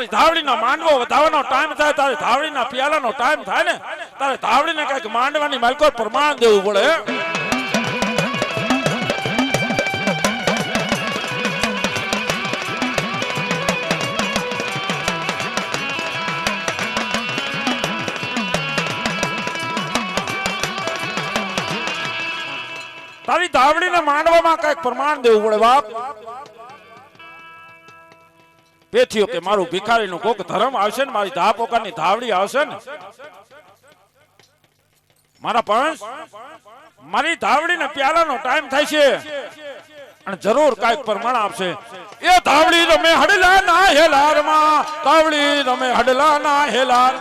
તારી ધાવડીનો માંડવો વધારવાનો ટાઈમ થાય, તારી ધાવડીના પિયાલાનો ટાઈમ થાય ને, તારે ધાવડીને કંઈક માંડવાની માલકો પ્રમાણ દેવું પડે તારી ધાવડીને માંડવામાં કંઈક પ્રમાણ દેવું પડે, બાપ. પેથીઓ કે મારું ભિખારીનું કોક ધર્મ આવશે ને, મારી ધા પોકારની ધાવડી આવશે ને. મારા પંચ મારી ધાવડીને પ્યાલાનો ટાઈમ થાય છે. અને જરૂર કાંઈક પ્રમાણ આપશે. એ ધાવડી રમે હડલા ના હેલારમાં ધાવડી રમે હડલા ના હેલાર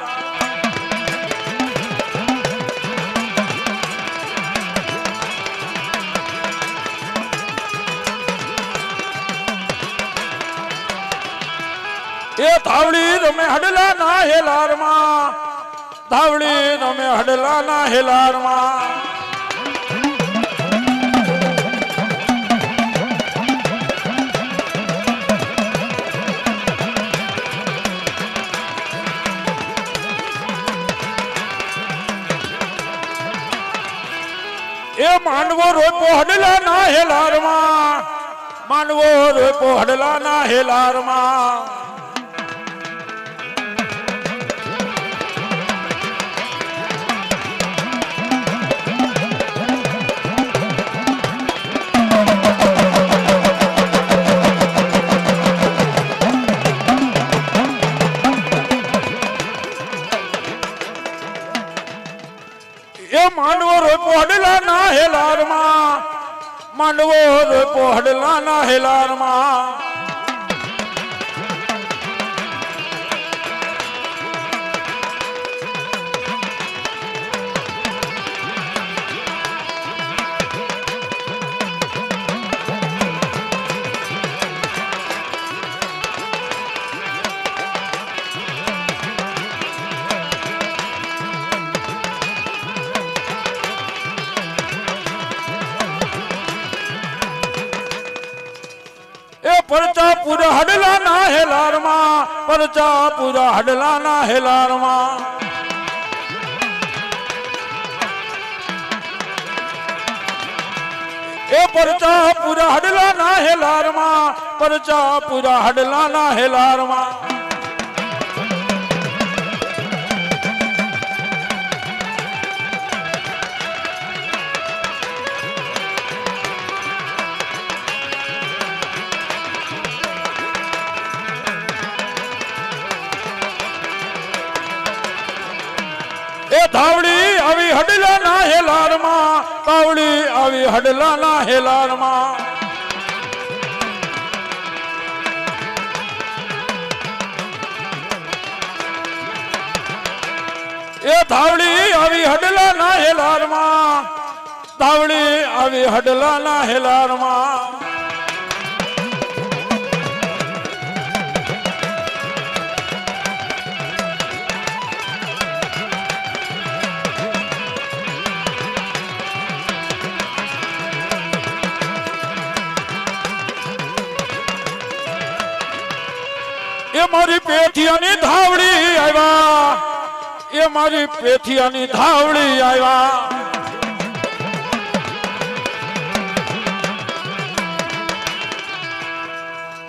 એ ધાવડી રમે હડલા ના હેલારમાં. ધાવડી રમે હડલા ના હેલારમાં. એ માંડવો રોપો હડલા ના હેલારમાં. માંડવો રોપો હડલા ના હેલારમાં. એ માંડવો રોપો હડલા ના હેલારમાં. માંડવો રોપો હડલા ના હેલારમાં. એ પરચા પૂરા હડલા ના હેલારમાં પરચા પૂરા હડલા ના હેલારમાં એ પરચા પૂરા હડલા ના હેલારમાં પરચા પૂરા હડલા ના હેલારમાં તાવડી આવી હડલા ના હેલારમાં એ ધાવડી આવી હડલા ના હેલારમાં. ધાવડી આવી હડલા ના હેલારમાં. એ મારી પેઠિયાની ધાવડી આવ્યા. એ મારી પેઠિયાની ધાવડી આવ્યા.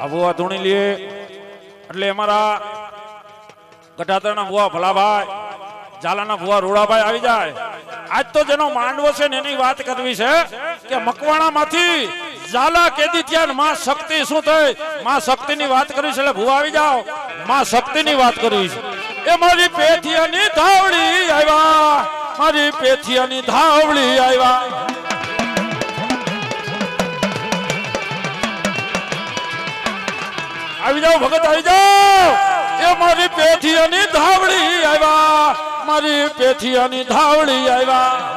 આ બુવા ધૂણી લે. એટલે અમારા ગઢાતરના ભુવા ભલાભાઈ, ઝાલાના ભુવા રોડાભાઈ આવી જાય. આજ તો જેનો માંડવો છે ને એની વાત કરવી છે કે મકવાણામાંથી ઝાલા કેદી ત્યાં માં શક્તિ શું થઈ? માં શક્તિની વાત કરી છે એટલે આવી જાઓ. માં શક્તિની વાત કરી છે. એ મારી પેથિયાની ધાવડી આવ્યા. મારી પેથિયાની ધાવડી આવ્યા. આવી જાઓ ભગત, આવી જાઓ. એ મારી પેથિયાની ધાવડી આવ્યા. મારી પેથિયાની ધાવડી આવ્યા.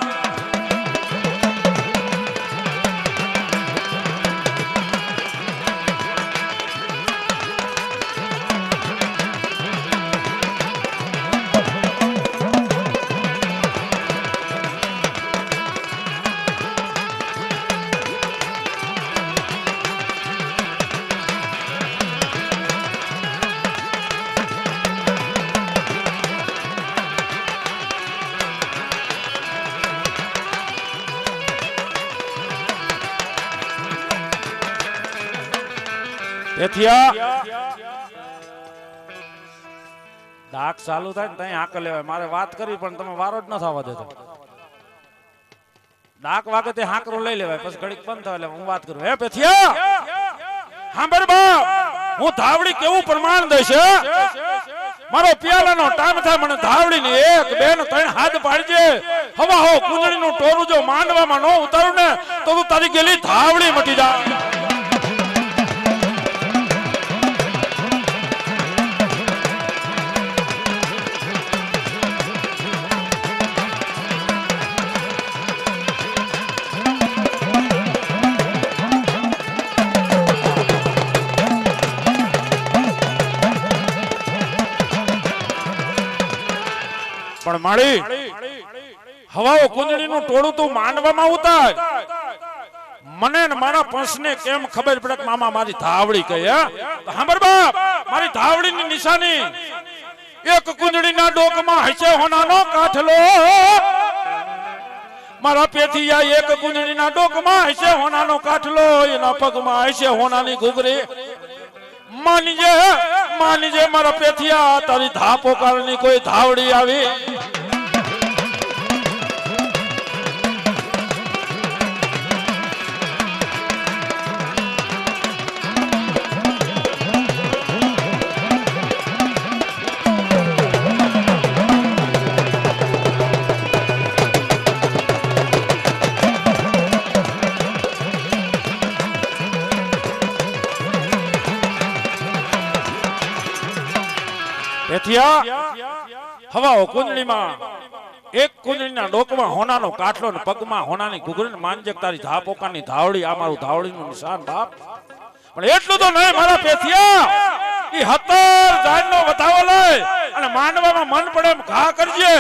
ડાક ચાલુ થાય ને ત્યાં આંક લેવાય. મારે વાત કરવી પણ તમે વારો જ ન થવા દેતો. ડાક વાગે તે હાંકરો લઈ લેવાય, પછી ઘડીક બંધ થાય એટલે હું વાત કરું. હે પેથિયા! સાંભળ બાપ! હું ધાવડી કેવું પ્રમાણ દઈશ મારો પિયાલાનો ટાઈમ થાય, મને ધાવડી ની એક બે ને ત્રણ હાથ પાડજે. હવા હો કુંજળી નું ટોરું જો માંડવામાં નો ઉતારું ને, તો તું તારી ગેલી ધાવડી મટી જાય માળી. હવાઓ કુંજળીનું ટોળું તું માંડવામાં ઉતાર મને ને મારા પંચને કેમ ખબર પડે મામા મારી ધાવડી કઈ હે? બાપ, મારી ધાવડીની નિશાની. એક કુંજળીના ડોકમાં હશે હોનાનો કાઠલો. મારા પેથિયા એક કુંજળીના ડોકમાં હશે હોનાનો કાઠલો. એના પગમાં હશે હોનાની ઘૂઘરી. માનીજે માનીજે મારા પેથિયા તારી ધાપો કારણની કોઈ ધાવડી આવી. હવાઓ કુંડળીમાં. એક કુંડળીના ડોકમાં હોનાનો કાટલો ને પગમાં હોનાની ઘૂઘરી માનજક તારી ધાપોકાની ધાવડી, આ મારું ધાવડીનું નિશાન બાપ પણ એટલું તો નહીં, મારા પેથિયા ઈ હતર જાનનો વધાવો લઈ અને માંડવામાં મન પડે એમ ઘા કરજે.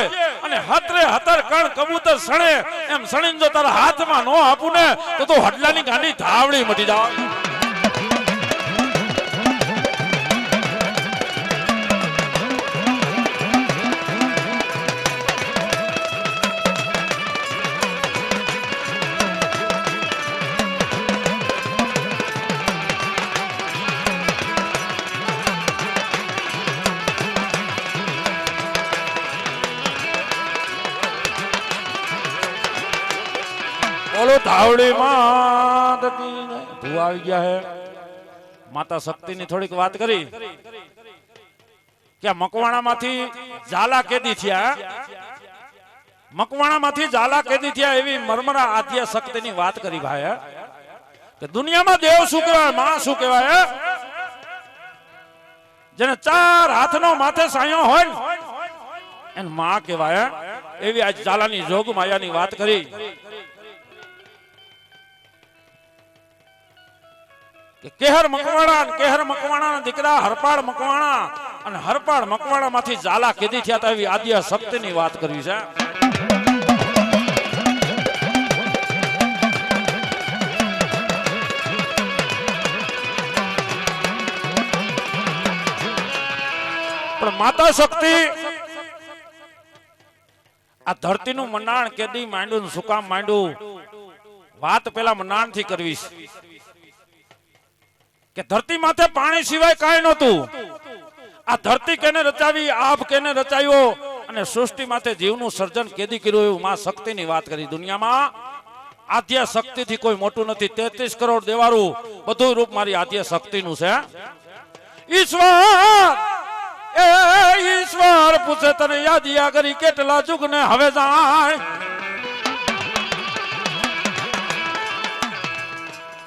અને હતરે હતર કણ કબૂતર સણે એમ સણીને જો તારા હાથમાં નો આપું ને, તો તું હડલાની ગાંડી ધાવડી મટી જાય ધાવડી માં ભૂ આવી ગયા હે. માતા શક્તિ ની થોડીક વાત કરી. કે મકવાણા માંથી ઝાલા કેદી થયા? મકવાણા માંથી ઝાલા કેદી થયા એવી મરમરા આદ્ય શક્તિ ની વાત કરી ભાઈ કે દુનિયામાં દેવ શું કહેવાય, માં શું કહેવાય? જેને ચાર હાથનો માથે સાયો હોય ને, એને માં કહેવાય. એવી આજ ઝાલાની જોગ માયાની વાત કરી. કેહર મકવાણા કેહર મકવાણા દીકરા હરપાળ મકવાણા અને હરપાળ મકવાણા માંથી ઝાલા કેદી થયા એવી આદ્ય શક્તિની વાત કરવી છે. પણ માતા શક્તિ, આ ધરતીનું મંડાણ કેદી માંડ્યું સુકામ માંડું વાત પેલા મંડાણથી કરવી છે. કે ધરતી માથે પાણી સિવાય કાંઈ નહોતું. આ ધરતી કેને રચાવી, આપ કેને રચાયો અને સૃષ્ટિ માથે જીવનું સર્જન કેદી કર્યું એવું માં શક્તિની વાત કરી. દુનિયામાં આદ્ય શક્તિથી કોઈ મોટું નથી. તેત્રીસ કરોડ દેવારું બધું રૂપ મારી આદ્ય શક્તિનું છે. ઈશ્વર! એ ઈશ્વર, પૂછે તને યાદ યા કરી કેટલા જુગને? હવે જાય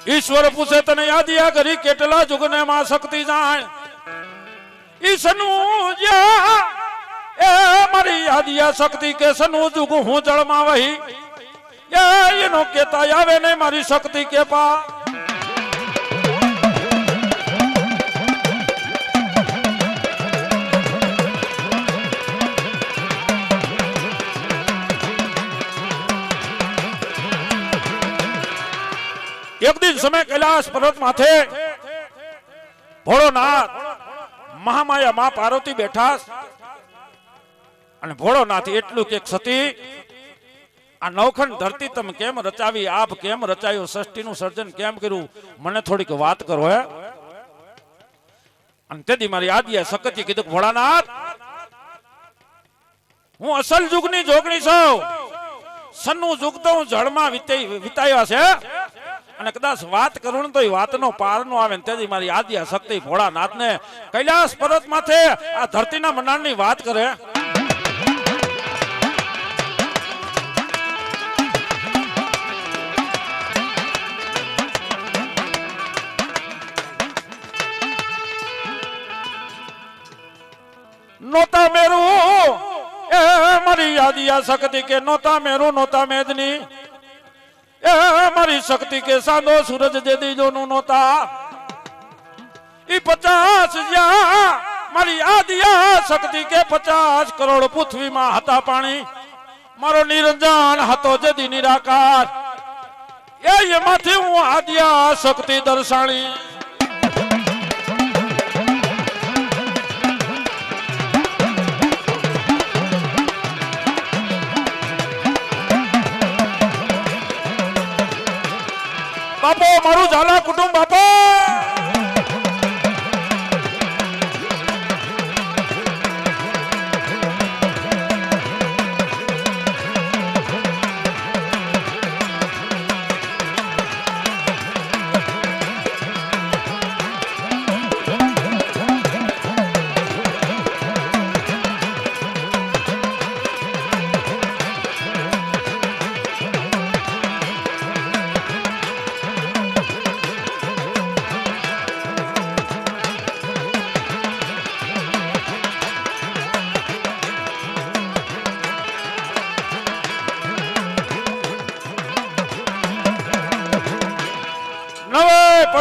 ઈશ્વર પૂછે તને યાદિયા કરી કેટલા જુગને માં શક્તિ જાય ઈશનું યા એ મારી યાદિયા શક્તિ કે સનું જુગ હું જળમાં વહી? એ એનો કેતા આવે ને મારી શક્તિ કે પા? એક દિન સમય કૈલાસ પર્વત માથે ભોળોનાથ મહામાયા માં પાર્વતી બેઠા અને ભોળોનાથ એટલું કે સતી, આ નવખંડ ધરતી તમે કેમ રચાવી, આપ કેમ રચાયો સૃષ્ટિનું સર્જન કેમ કર્યું? મને થોડીક વાત કરો હે. અને તેથી મારી આદિએ સકતી કીધું ભોળાનાથ, હું અસલ જુગની જોગણી છું. સન્નું જુગ તો હું જળમાં વિતાવ્યા છે. અને કદાચ વાત કરું ને તો એ વાતનો પાર નો આવે તેથી મારી આદ્ય શક્તિ ભોળાનાથને કૈલાસ પર્વત માથે આ ધરતીના મનાણની વાત કરે. નોતા મેરું, એ મારી યાદિયા શક્તિ કે નોતા મેરું, નોતા મેદની મારી શક્તિ કે સાંધો સૂરજ જે દીજો નું નોતા ઈ પચાસ મારી આદિયા શક્તિ કે પચાસ કરોડ પૃથ્વીમાં હતા પાણી. મારો નિરંજન હતો જદી નિરાકાર. એ, એમાંથી હું આદ્યા શક્તિ દર્શાણી. બાપો મારું ઝાલા કુટુંબ બાપો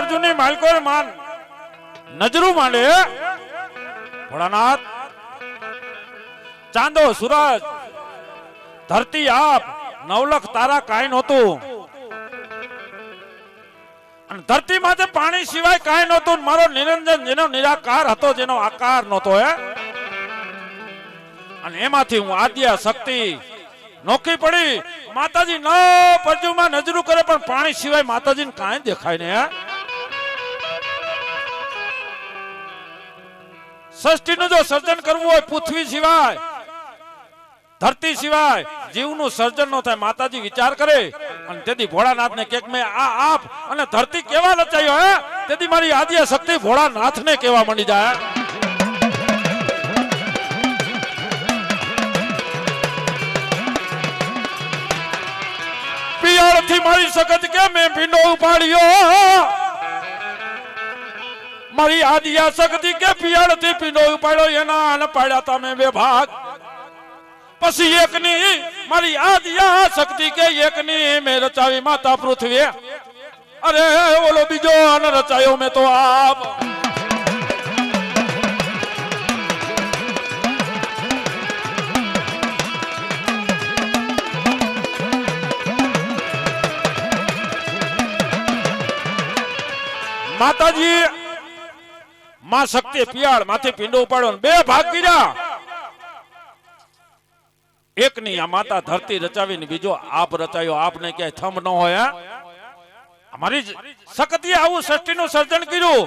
નવે ની માલકો માન. નજરું માંડે. ભોળાનાથ, ચાંદો, સૂરજ, ધરતી આપ, નવલખ તારા કાંઈ નહોતું. ધરતી માથે પાણી સિવાય કાંઈ નહોતું. મારો નિરંજન જેનો નિરાકાર હતો, જેનો આકાર નહોતો, હે. અને એમાંથી હું આદ્ય શક્તિ નોખી પડી. માતાજી ન પરજુમાં નજરું કરે, પણ પાણી સિવાય માતાજીને કાંઈ દેખાય ને હે. સૃષ્ટિનું જો સર્જન કરવું હોય પૃથ્વી સિવાય, ધરતી સિવાય, જીવનું સર્જન ન થાય, માતાજી વિચાર કરે, અને તેથી ભોળાનાથને કે મેં આ આપ અને ધરતી કેવા રચાયો હે? તેથી મારી આદ્ય શક્તિ ભોળાનાથને કેવા મળી જાય. પિયળથી મારી સખત કે મેં ભીંડો ઉપાડ્યો? મારી આદિયા શક્તિ કે પિયળથી પીડો પાડ્યો એના અને પાડ્યા તમે બે ભાગ. પછી એકની મારી આદિયા શક્તિ કે એકની મેં રચાવી માતા પૃથ્વી અરે ઓલો બીજો અને રચાયો મેં તો આપ. માં શક્તિ પિયાળ માથે પિંડો ઉપાડો ને બે ભાગ કર્યા એકની આ માતા ધરતી રચાવીને બીજો આપ રચાયો, આપને ક્યાંય થમ ન હોય અમારી શક્તિએ આવું સૃષ્ટિનું સર્જન કર્યું.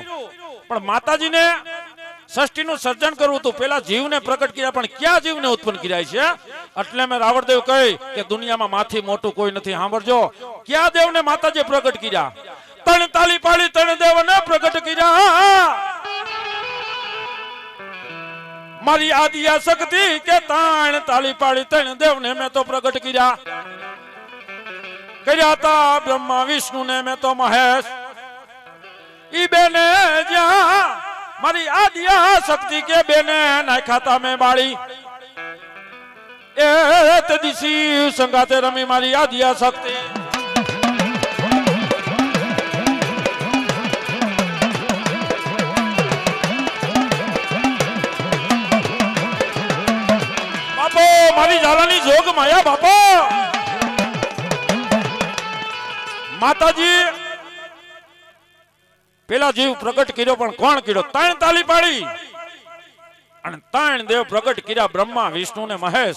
પણ માતાજીને સૃષ્ટિનું સર્જન કરવું હતું. પેલા જીવને પ્રગટ કર્યા, પણ ક્યાં જીવને ઉત્પન્ન કર્યા છે? એટલે મેં રાવણદેવ કહી કે દુનિયામાં માથી મોટું કોઈ નથી. સાંભળજો. ક્યાં દેવને માતાજી પ્રગટ કર્યા? તણ તાલી પાડી તણ દેવને પ્રગટ કર્યા. મારી આદિયા શક્તિ કે તાણ, તાળી પાડી તણ દેવને મેં તો પ્રગટ કર્યા. કર્યા તા બ્રહ્મા વિષ્ણુ ને મેં તો મહેશ. ઈ બેને જ્યાં મારી આદિયા શક્તિ કે બેને નાખ્યા તા મેં બાળી. એ તે દિશી સંગાતે રમી મારી આદિયા શક્તિ. મારી ઝાલાની જોગ માયા બાપો. માતાજી, પેલા જીવ પ્રગટ કર્યો, પણ કોણ કર્યો? ત્રણ તાલી પાડી. અને ત્રણ દેવ પ્રગટ કર્યા બ્રહ્મા, વિષ્ણુ ને મહેશ.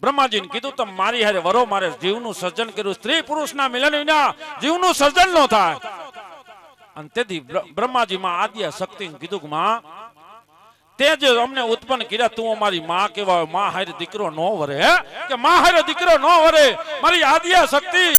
બ્રહ્માજીને કીધું, તમે મારી હારે વરો, મારે જીવનું સર્જન કર્યું. સ્ત્રી પુરુષ ના મિલન વિના જીવનું સર્જન ન થાય. અને તેથી બ્રહ્માજી માં આદ્ય શક્તિ કીધું કે, માં તે જે અમને ઉત્પન્ન કર્યા, તું અમારી માં કેવા માં હારે દીકરો નો વરે કે માં હારે દીકરો નો વરે, મારી આદ્ય શક્તિ